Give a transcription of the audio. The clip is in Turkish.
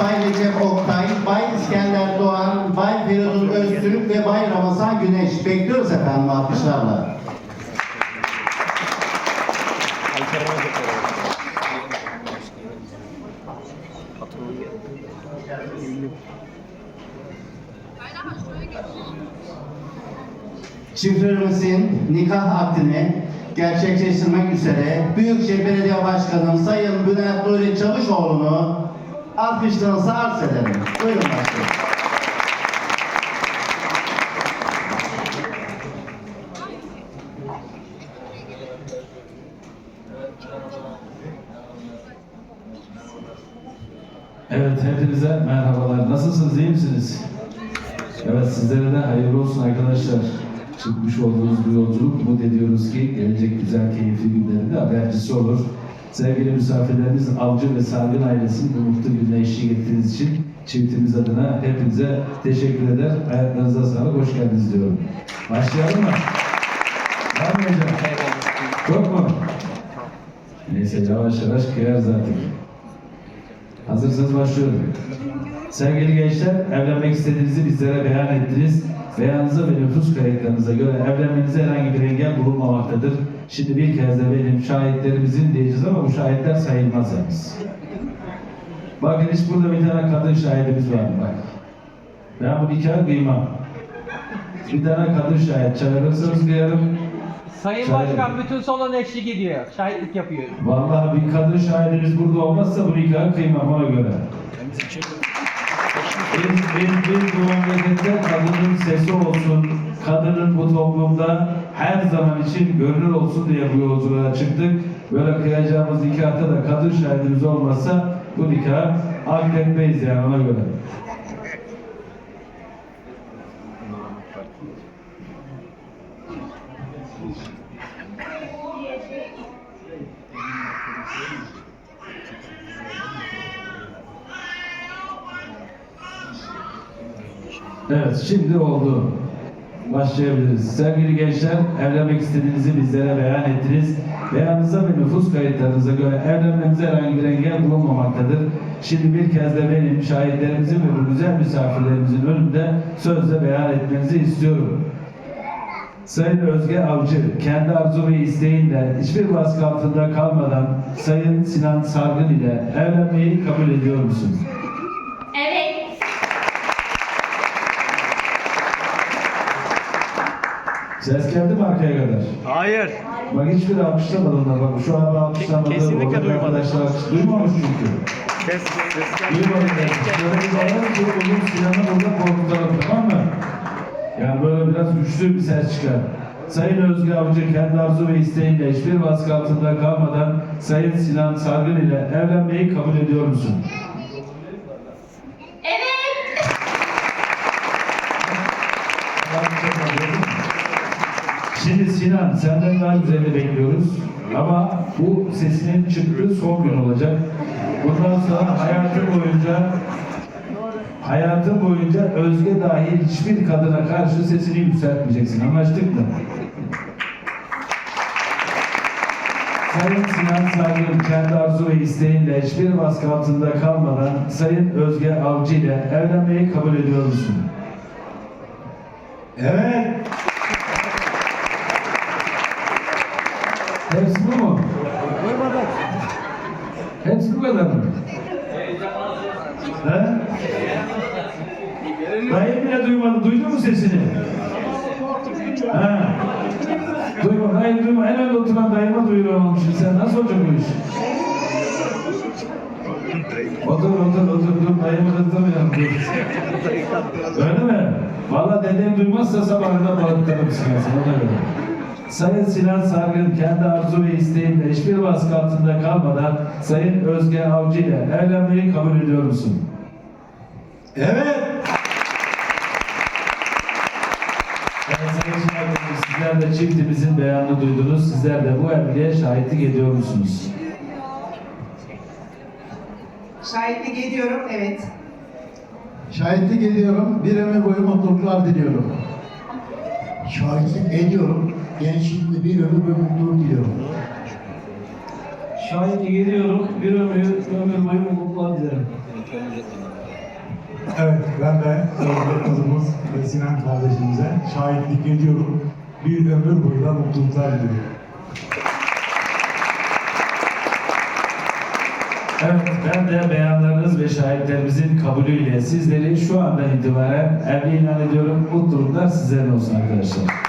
Bay Recep Oktay, Bay İskender Doğan, Bay Feridun Öztürk ve Bay Ramazan Güneş. Bekliyoruz efendim alkışlarla. Çiftlerimizin nikah akdini gerçekleştirmek üzere Büyükşehir Belediye Başkanım Sayın Bülent Nuri Çavuşoğlu'nu alkışlarınızı arz ederim. Buyurun başkanım. Evet, hepinize merhabalar. Nasılsınız, iyi misiniz? Evet, sizlere de hayırlı olsun arkadaşlar. Çıkmış olduğunuz bu yolculuk umut ediyoruz ki gelecek güzel, keyifli günlerinde habercisi olur. Sevgili misafirlerimiz, Avcı ve Sargın ailesinin bu mutlu gününe eşlik ettiğiniz için çiftimiz adına hepinize teşekkür eder. Ayaklarınıza sağlık, hoş geldiniz diyorum. Başlayalım mı? Var mı? Neyse yavaş yavaş kıyar zaten. Hazırsanız başlıyorum. Sevgili gençler, evlenmek istediğinizi bizlere beyan ettiniz. Beyanınıza ve nüfus kayıtlarınıza göre evlenmenize herhangi bir engel bulunmamaktadır. Şimdi bir kez de benim şahitlerimizin diyeceğiz ama bu şahitler sayılmaz yalnız. Bakın hiç burada bir tane kadın şahidimiz var bak. Ben bu nikahı kıymam. Bir tane kadın şahit çağırırsanız kıyarım. Sayın Şahit. Başkan bütün salon eşlik ediyor. Şahitlik yapıyor. Vallahi bir kadın şahidimiz burada olmazsa bu nikahı kıymam ona göre. Biz, biz, biz bu memlekette kadının sesi olsun, kadının bu toplumda her zaman için görünür olsun diye bu yolculuğa çıktık. Böyle kıyacağımız nikahta da kadın şahidimiz olmazsa bu nikahı akletmeyiz yani ona göre. Evet, şimdi oldu. Başlayabiliriz. Sevgili gençler, evlenmek istediğinizi bizlere beyan ettiniz. Beyanınıza ve nüfus kayıtlarınıza göre evlenmenize herhangi bir engel bulunmamaktadır. Şimdi bir kez de benim şahitlerimizin ve bu güzel misafirlerimizin önünde sözle beyan etmenizi istiyorum. Sayın Özge Avcı, kendi arzu ve isteğinle hiçbir baskı altında kalmadan Sayın Sinan Sargın ile evlenmeyi kabul ediyor musun? Evet. Ses geldi mi arkaya kadar? Hayır. Bak hiçbir alkışlamadılar. Bak şu an alkışlamadı. Kesinlikle duymadım. Arkadaşlar duymamış çünkü. Ses, ses geldi. Duymadım ben. Şöyle bir ki bugün Sinan'ı burada korkutalım tamam mı? Yani böyle biraz güçlü bir ses çıkar. Sayın Özgür Avcı kendi arzu ve isteğiyle hiçbir baskı altında kalmadan Sayın Sinan Sargın ile evlenmeyi kabul ediyor musun? Evet. Şimdi Sinan senden daha güzelini bekliyoruz. Ama bu sesinin çıktığı son gün olacak. Bundan sonra hayatın boyunca hayatın boyunca Özge dahil hiçbir kadına karşı sesini yükseltmeyeceksin. Anlaştık mı? Sayın Sinan Sargın kendi arzu ve isteğinle hiçbir baskı altında kalmadan Sayın Özge Avcı ile evlenmeyi kabul ediyor musun? Evet. Hepsi bu mu? Hepsi bu kadar mı? He? Dayı bile duymadı. Duydu mu sesini? Ha. Duyma. Hayır duyma. En önde oturan dayıma duyuramamışsın. Sen nasıl olacak bu iş? Otur otur otur. Dur dayımı kızdırmayalım. Dur. Öyle mi? Valla dedem duymazsa sabahında balıklarım sıkınsın ona göre. Sayın Sinan Sargın kendi arzu ve isteğiyle hiçbir baskı altında kalmadan Sayın Özge Avcı ile evlenmeyi kabul ediyor musun? Evet. Sizler de çiftimizin beyanını duydunuz. Sizler de bu evliliğe şahitlik ediyor musunuz? Şahitlik ediyorum, evet. Şahitlik ediyorum. Bir ömür boyu mutluluklar diliyorum. Şahitlik ediyorum. Gençliğimde bir ömür ve mutluluk diliyorum. Şahitlik ediyorum. Bir ömür, ömür boyu mutluluklar dilerim. Evet, ben de Özbek kızımız ve Sinan kardeşimize şahitlik ediyorum. Bir ömür boyu da mutluluklar diliyorum. Evet, ben de beyanlarınız ve şahitlerimizin kabulüyle sizleri şu andan itibaren evli ilan ediyorum. Mutluluklar sizlerin olsun arkadaşlar.